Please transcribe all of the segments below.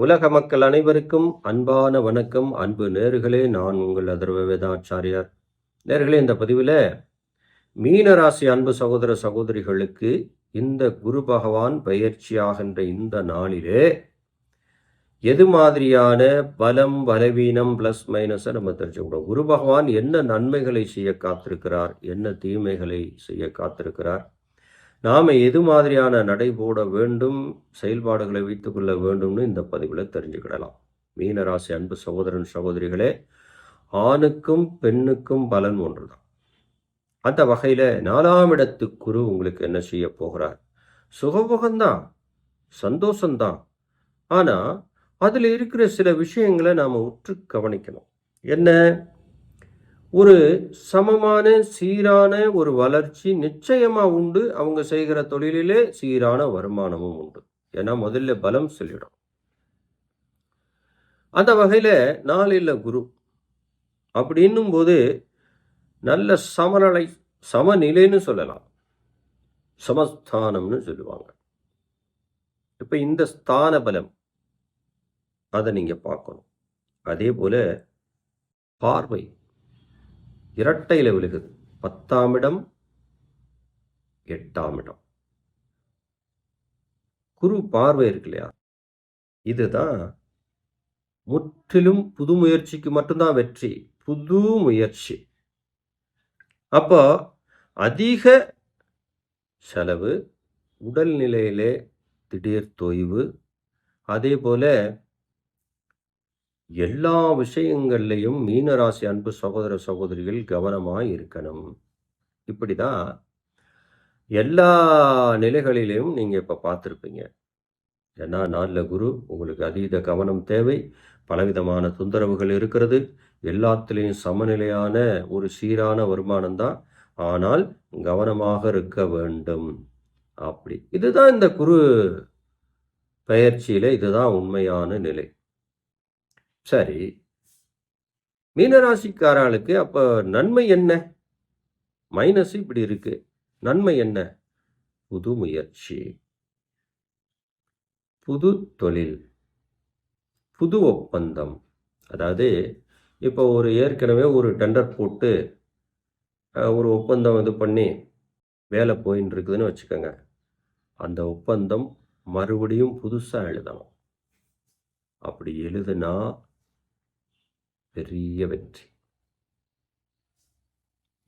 உலக மக்கள் அனைவருக்கும் அன்பான வணக்கம். அன்பு நேர்களே நான் உங்கள் அதர்வ வேதாச்சாரியார். நேர்களே இந்த பதிவில் மீனராசி அன்பு சகோதர சகோதரிகளுக்கு இந்த குரு பகவான் பயிற்சியாகின்ற இந்த நாளிலே எது மாதிரியான பலம் பலவீனம் ப்ளஸ் மைனஸை நம்ம தெரிஞ்சுக்கணும். குரு பகவான் என்ன நன்மைகளை செய்ய காத்திருக்கிறார்? என்ன தீமைகளை செய்ய காத்திருக்கிறார்? நாம் எது மாதிரியான நடை போட வேண்டும் செயல்பாடுகளை வைத்துக்கொள்ள வேண்டும்னு இந்த பதிவில் தெரிஞ்சுக்கிடலாம். மீனராசி அன்பு சகோதரன் சகோதரிகளே ஆணுக்கும் பெண்ணுக்கும் பலன் ஒன்றுதான். அந்த வகையில் நாலாம் இடத்து குரு உங்களுக்கு என்ன செய்ய போகிறார்? சுகபோகம்தான் சந்தோஷம்தான். ஆனால் அதில் இருக்கிற சில விஷயங்களை நாம் உற்று கவனிக்கணும். என்ன? ஒரு சமமான சீரான ஒரு வளர்ச்சி நிச்சயமாக உண்டு. அவங்க செய்கிற தொழிலிலே சீரான வருமானமும் உண்டு. ஏன்னா முதல்ல பலம் சொல்லிடும். அந்த வகையில் நாளில் குரு. அப்படின்னும் போது நல்ல சமநிலை சமநிலைன்னு சொல்லலாம். சமஸ்தானம்னு சொல்லுவாங்க. இப்போ இந்த ஸ்தான பலம் அதை நீங்கள் பார்க்கணும். அதே போல் பார்வை. இரட்டையில் விழுகுது. பத்தாம் இடம் எட்டாம் இடம். குரு பார்வை இருக்கு இல்லையா? இதுதான் முற்றிலும் புது முயற்சிக்கு மட்டும்தான் வெற்றி புது முயற்சி. அப்போ அதிக செலவு உடல்நிலையிலே திடீர் தொய்வு அதே போல எல்லா விஷயங்கள்லையும் மீனராசி அன்பு சகோதர சகோதரிகள் கவனமாக இருக்கணும். இப்படி தான் எல்லா நிலைகளிலையும் நீங்கள் இப்போ பார்த்துருப்பீங்க. ஏன்னா நாளில் குரு உங்களுக்கு அதீத கவனம் தேவை. பலவிதமான தொந்தரவுகள் இருக்கிறது. எல்லாத்துலேயும் சமநிலையான ஒரு சீரான வருமானம் தான். ஆனால் கவனமாக இருக்க வேண்டும். அப்படி. இதுதான் இந்த குரு பயிற்சியில் இதுதான் உண்மையான நிலை. சரி. மீனராசிக்காரர்களுக்கு அப்போ நன்மை என்ன? மைனஸ் இப்படி இருக்கு. நன்மை என்ன? புது முயற்சி. புது தொழில். புது ஒப்பந்தம். அதாவது இப்போ ஒரு ஏற்கனவே ஒரு டெண்டர் போட்டு ஒரு ஒப்பந்தம் இது பண்ணி வேலை போயின்னு இருக்குதுன்னு வச்சுக்கோங்க. அந்த ஒப்பந்தம் மறுபடியும் புதுசாக எழுதணும். அப்படி எழுதுனா பெரிய வெற்றி.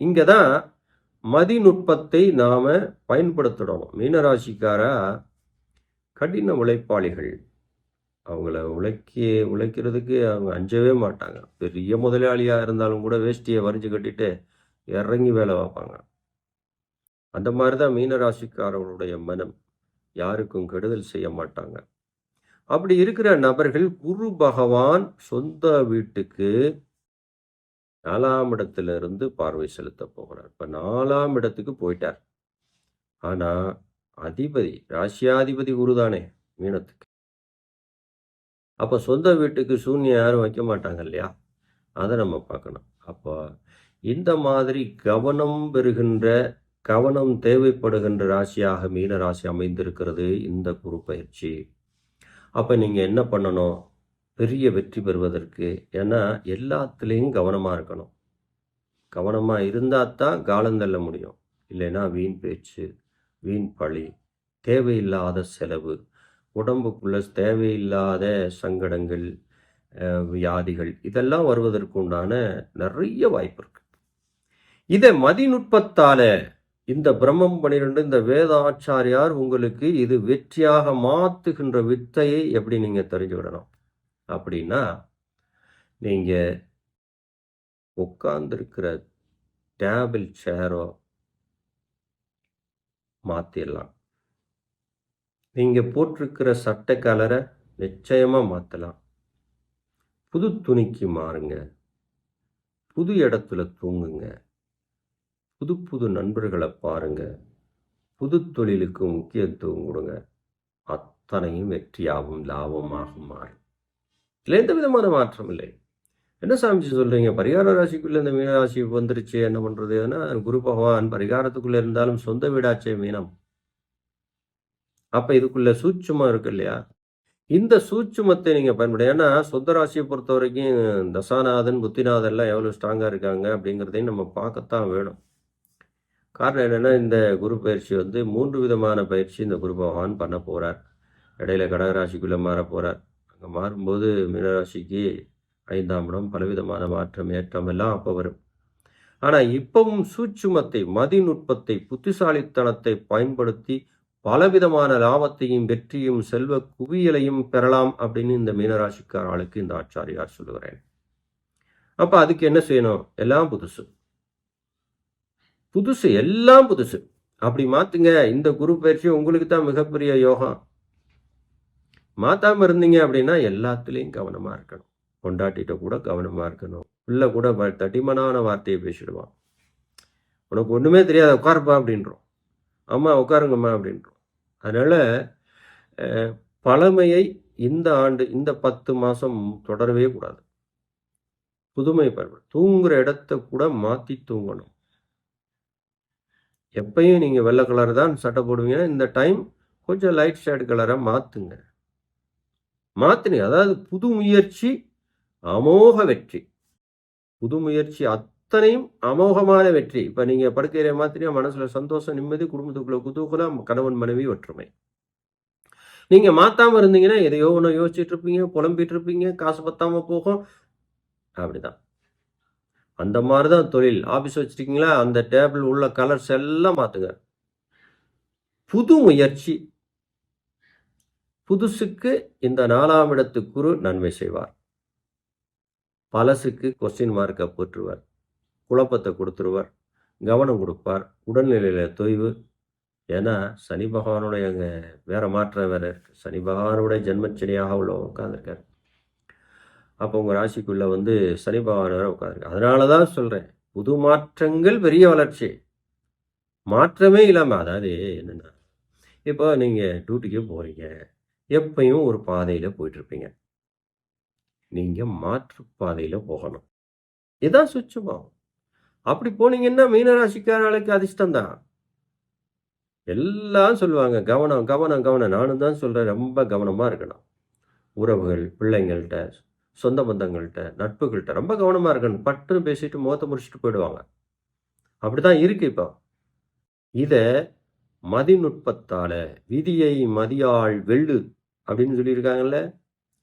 இங்கே தான் மதிநுட்பத்தை நாம் பயன்படுத்தணும் மீனராசிக்காரா கடின உழைப்பாளிகள். அவங்கள உழைக்க உழைக்கிறதுக்கு அவங்க அஞ்சவே மாட்டாங்க. பெரிய முதலாளியாக இருந்தாலும் கூட வேஷ்டியை வரிஞ்சு கட்டிட்டு இறங்கி வேலை பார்ப்பாங்க. அந்த மாதிரி தான் மீனராசிக்காரர்களுடைய மனம். யாருக்கும் கெடுதல் செய்ய மாட்டாங்க. அப்படி இருக்கிற நபர்கள் குரு பகவான் சொந்த வீட்டுக்கு நாலாம் இடத்துல இருந்து பார்வை செலுத்த போகிறார். இப்போ நாலாம் இடத்துக்கு போயிட்டார். ஆனால் அதிபதி ராசியாதிபதி குரு தானே மீனத்துக்கு. அப்போ சொந்த வீட்டுக்கு சூன்யம் யாரும் வைக்க மாட்டாங்க இல்லையா? அதை நம்ம பார்க்கணும். அப்போ இந்த மாதிரி கவனம் பெறுகின்ற கவனம் தேவைப்படுகின்ற ராசியாக மீன ராசி அமைந்திருக்கிறது இந்த குரு பயிற்சி. அப்போ நீங்கள் என்ன பண்ணணும்? பெரிய வெற்றி பெறுவதற்கு ஏன்னா எல்லாத்துலேயும் கவனமாக இருக்கணும். கவனமாக இருந்தால் தான் காலம் தள்ள முடியும். இல்லைன்னா வீண் பேச்சு வீண் பழி தேவையில்லாத செலவு உடம்புக்குள்ள தேவையில்லாத சங்கடங்கள் வியாதிகள் இதெல்லாம் வருவதற்கு உண்டான நிறைய வாய்ப்பு இருக்கு. இதை மதிநுட்பத்தால் இந்த பிரம்மம் பனிரெண்டு இந்த வேத ஆச்சாரியார் உங்களுக்கு இது வெற்றியாக மாத்துகின்ற வித்தையை எப்படி நீங்க தெரிஞ்சுக்கிடணும்? அப்படின்னா நீங்க உட்கார்ந்துருக்கிற டேபிள் சேரோ மாத்திடலாம். நீங்க போட்டிருக்கிற சட்டை கலரை நிச்சயமா மாத்தலாம். புது துணிக்கு மாறுங்க. புது இடத்துல தூங்குங்க. புது புது நண்பர்களை பாருங்க. புது தொழிலுக்கு முக்கியத்துவம் கொடுங்க. அத்தனையும் வெற்றியாகும் லாபமாகும் மாறும். இல்லை எந்த விதமான மாற்றம் இல்லை. என்ன சாமிஜி சொல்றீங்க? பரிகார ராசிக்குள்ளே இந்த மீனராசி வந்துருச்சு என்ன பண்றது? ஏன்னா குரு பகவான் பரிகாரத்துக்குள்ளே இருந்தாலும் சொந்த வீடாச்சே மீனம். அப்போ இதுக்குள்ள சூட்சமாக இருக்கு இல்லையா? இந்த சூட்சுமத்தை நீங்கள் பயன்படுத்த ஏன்னா சொந்த ராசியை பொறுத்த வரைக்கும் தசாநாதன் புத்திநாதன் எல்லாம் எவ்வளோ ஸ்ட்ராங்காக இருக்காங்க அப்படிங்கிறதையும் நம்ம பார்க்கத்தான் வேணும். காரணம் என்னென்னா இந்த குரு பயிற்சி வந்து மூன்று விதமான பயிற்சி இந்த குரு பகவான் பண்ண போகிறார் இடையில கடகராசிக்குள்ளே மாற போகிறார் அங்கே மாறும்போது மீனராசிக்கு ஐந்தாம் இடம் பலவிதமான மாற்றம் ஏற்றம் எல்லாம் அப்போ வரும். ஆனால் இப்பவும் சூட்சுமத்தை மதிநுட்பத்தை புத்திசாலித்தனத்தை பயன்படுத்தி பலவிதமான லாபத்தையும் வெற்றியும் செல்வ குவியலையும் பெறலாம் அப்படின்னு இந்த மீனராசிக்கார ஆளுக்கு இந்த ஆச்சாரியார் சொல்லுகிறேன் அப்போ அதுக்கு என்ன செய்யணும்? எல்லாம் புதுசு. புதுசு எல்லாம் புதுசு. அப்படி மாத்துங்க இந்த குரு பயிற்சி உங்களுக்கு தான் மிகப்பெரிய யோகம். மாத்தாம இருந்தீங்க அப்படின்னா எல்லாத்துலேயும் கவனமா இருக்கணும். கொண்டாட்டிட்ட கூட கவனமா இருக்கணும். பிள்ளை கூட தட்டிமனான வார்த்தையை பேசிடுவான். உனக்கு ஒண்ணுமே தெரியாது உட்காருப்பா அப்படின்றோம். அம்மா உட்காருங்கம்மா அப்படின்றோம். அதனால பழமையை இந்த ஆண்டு இந்த பத்து மாசம் தொடரவே கூடாது. புதுமை பருவம். தூங்குற இடத்த கூட மாத்தி தூங்கணும். எப்பயும் நீங்கள் வெள்ளை கலர் தான் சட்டை போடுவீங்கன்னா இந்த டைம் கொஞ்சம் லைட் ஷேட் கலரை மாற்றுங்க மாற்றுனீங்க அதாவது புது முயற்சி அமோக வெற்றி. புது முயற்சி அத்தனையும் அமோகமான வெற்றி. இப்போ நீங்கள் படுக்கையில மாத்திரியா மனசில் சந்தோஷம் நிம்மதி குடும்பத்துக்குள்ள குதூகலம் கணவன் மனைவி ஒற்றுமை. நீங்கள் மாற்றாமல் இருந்தீங்கன்னா எதையோ ஒன்று யோசிச்சுட்டு இருப்பீங்க புலம்பிட்டு இருப்பீங்க காசு பத்தாமல் போகும். அப்படிதான். அந்த மாதிரி தான் தொழில். ஆபீஸ் வச்சுருக்கீங்களா? அந்த டேபிள் உள்ள கலர்ஸ் எல்லாம் மாற்றுங்க புது முயற்சி. புதுசுக்கு இந்த நாலாம் இடத்து குரு நன்மை செய்வார். பழசுக்கு கொஸ்டின் மார்க்கை போற்றுவார். குழப்பத்தை கொடுத்துருவார். கவனம் கொடுப்பார். உடல்நிலையில் தொய்வு. ஏன்னா சனி பகவானுடைய அங்கே வேற மாற்றம் வேற இருக்கு. சனி பகவானுடைய ஜென்மச்சனியாக உள்ள உட்காந்துருக்காரு அப்போ உங்கள் ராசிக்குள்ளே வந்து சனி பகவான் வேறு உட்காந்துருக்கு அதனால தான் சொல்கிறேன் புது மாற்றங்கள் பெரிய வளர்ச்சி. மாற்றமே இல்லாமல் அதாவது என்னென்னா இப்போ நீங்கள் டியூட்டிக்கே போகிறீங்க எப்பயும் ஒரு பாதையில் போயிட்டுருப்பீங்க. நீங்கள் மாற்று பாதையில் போகணும். இதான் சுச்சுமம் அப்படி போனீங்கன்னா மீனராசிக்காரர்களுக்கு அதிர்ஷ்டம் தான் எல்லாம் சொல்லுவாங்க கவனம் கவனம் கவனம். நானும் தான் சொல்கிறேன் ரொம்ப கவனமாக இருக்கணும். உறவுகள் பிள்ளைங்கள்ட்ட சொந்த பந்தங்கள்கிட்ட நட்புகள்கிட்ட ரொம்ப கவனமாக இருக்கணும். பட்டுன்னு பேசிட்டு முகத்தை முடிச்சுட்டு போயிடுவாங்க. அப்படிதான் இருக்கு இப்போ. இதை மதிநுட்பத்தால் விதியை மதியாள் வெள்ளு அப்படின்னு சொல்லியிருக்காங்கல்ல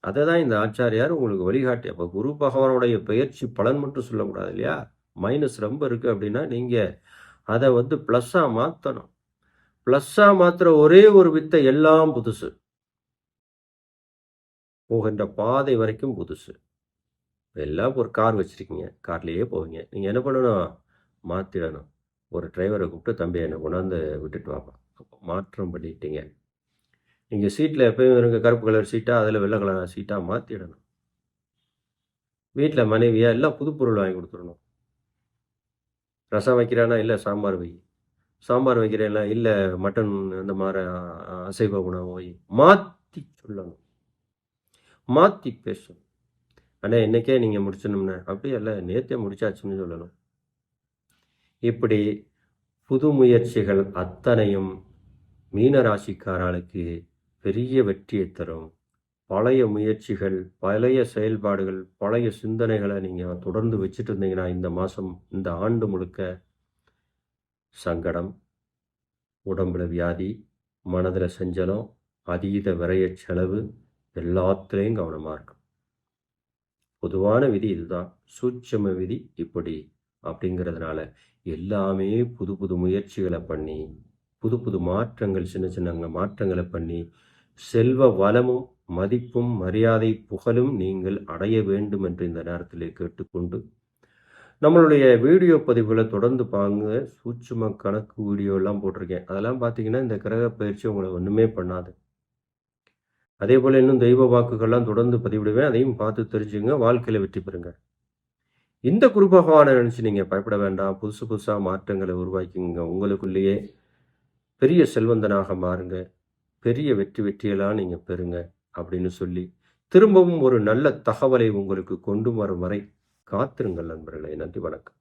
அதை தான் இந்த ஆச்சாரியார் உங்களுக்கு வழிகாட்டி. அப்போ குரு பகவானுடைய பயிற்சி பலன் மட்டும் சொல்லக்கூடாது இல்லையா? மைனஸ் ரொம்ப இருக்குது அப்படின்னா நீங்கள் அதை வந்து ப்ளஸ்ஸாக மாற்றணும் ப்ளஸ்ஸாக மாற்றுற ஒரே ஒரு வித்தை எல்லாம் புதுசு. போகின்ற பாதை வரைக்கும் புதுசு. எல்லாம் ஒரு கார் வச்சுருக்கீங்க. கார்லேயே போவீங்க. நீங்கள் என்ன பண்ணணும்? மாற்றிடணும் ஒரு டிரைவரை கூப்பிட்டு தம்பி என்னை கொண்டாந்து விட்டுட்டு வாப்பா. அப்போ மாற்றம் பண்ணிட்டீங்க. நீங்கள் சீட்டில் எப்பயும் இருக்க கருப்பு கலர் சீட்டாக அதில் வெள்ளை கலர் சீட்டாக மாற்றிடணும் வீட்டில் மனைவியாக எல்லாம் புது பொருள் வாங்கி கொடுத்துடணும். ரசம் வைக்கிறானா? இல்லை சாம்பார் வை. சாம்பார் வைக்கிறேன்னா இல்லை மட்டன் அந்த மாதிரி அசைவ உணவு வை. மாற்றி சொல்லணும். மாற்றி பேசும். அண்ணா இன்றைக்கே நீங்கள் முடிச்சணும்னா அப்படியே இல்லை நேற்றே முடிச்சாச்சுன்னு சொல்லணும். இப்படி புது முயற்சிகள் அத்தனையும் மீன ராசிக்காரர்களுக்கு பெரிய வெற்றியை தரும். பழைய முயற்சிகள் பழைய செயல்பாடுகள் பழைய சிந்தனைகளை நீங்கள் தொடர்ந்து வச்சுட்டு இருந்தீங்கன்னா இந்த மாதம் இந்த ஆண்டு முழுக்க சங்கடம் உடம்புல வியாதி மனதில் செஞ்சலம் அதீத விரைய செலவு எல்லாத்துலேயும் கவனமாக இருக்கும் பொதுவான விதி இதுதான். சூட்சம விதி இப்படி அப்படிங்கிறதுனால எல்லாமே புது புது முயற்சிகளை பண்ணி புது புது மாற்றங்கள் சின்ன சின்ன மாற்றங்களை பண்ணி செல்வ வளமும் மதிப்பும் மரியாதை புகழும் நீங்கள் அடைய வேண்டும் என்று இந்த நேரத்தில் கேட்டுக்கொண்டு நம்மளுடைய வீடியோ பதிவுகளை தொடர்ந்து பாருங்க. சூட்சும கணக்கு வீடியோ எல்லாம் போட்டிருக்கேன். அதெல்லாம் பார்த்தீங்கன்னா இந்த கிரக பயிற்சி உங்களை ஒன்றுமே பண்ணாது. அதே போல் இன்னும் தெய்வ வாக்குகள்லாம் தொடர்ந்து பதிவிடுவேன். அதையும் பார்த்து தெரிஞ்சுங்க. வாழ்க்கையில் வெற்றி பெறுங்க. இந்த குரு பகவானை நினச்சி நீங்கள் பயப்பட வேண்டாம். புதுசு புதுசாக மாற்றங்களை உருவாக்கிங்க உங்களுக்குள்ளேயே பெரிய செல்வந்தனாக மாறுங்க. பெரிய வெற்றி வெற்றியெல்லாம் நீங்கள் பெறுங்க அப்படின்னு சொல்லி திரும்பவும் ஒரு நல்ல தகவலை உங்களுக்கு கொண்டு வரும் வரை காத்திருங்கள் நண்பர்களே. நன்றி வணக்கம்.